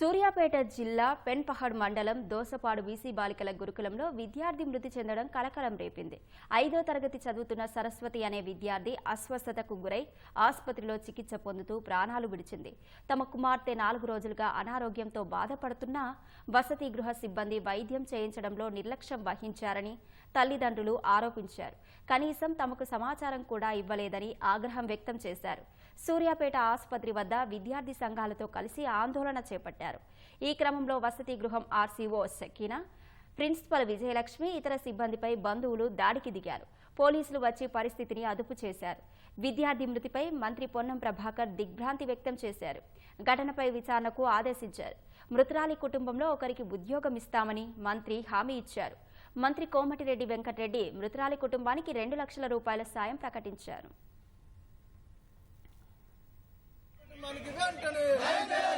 సూర్యాపేట జిల్లా పెన్పహడ్ మండలం దోసపాడు బీసీ బాలికల గురుకులంలో విద్యార్థి మృతి చెందడం కలకలం రేపింది. ఐదో తరగతి చదువుతున్న సరస్వతి అనే విద్యార్థి అస్వస్థతకు గురై ఆసుపత్రిలో చికిత్స పొందుతూ ప్రాణాలు విడిచింది. తమ కుమార్తె నాలుగు రోజులుగా అనారోగ్యంతో బాధపడుతున్నా వసతి గృహ సిబ్బంది వైద్యం చేయించడంలో నిర్లక్ష్యం వహించారని తల్లిదండ్రులు ఆరోపించారు. కనీసం తమకు సమాచారం కూడా ఇవ్వలేదని ఆగ్రహం వ్యక్తం చేశారు. సూర్యాపేట ఆసుపత్రి వద్ద విద్యార్థి సంఘాలతో కలిసి ఆందోళన చేపట్టారు. ఈ క్రమంలో వసతి గృహం ఆర్సీఓ సకీనా ప్రిన్సిపల్ విజయలక్ష్మి ఇతర సిబ్బందిపై బంధువులు దాడికి దిగారు. పోలీసులు వచ్చి పరిస్థితిని అదుపు చేశారు. విద్యార్థి మృతిపై మంత్రి పొన్నం ప్రభాకర్ దిగ్భ్రాంతి వ్యక్తం చేశారు. ఘటనపై విచారణకు ఆదేశించారు. మృతురాలి కుటుంబంలో ఒకరికి ఉద్యోగం ఇస్తామని మంత్రి హామీ ఇచ్చారు. మంత్రి కోమటిరెడ్డి వెంకటరెడ్డి మృతురాలి కుటుంబానికి రెండు లక్షల రూపాయల సాయం ప్రకటించారు. వెంటనే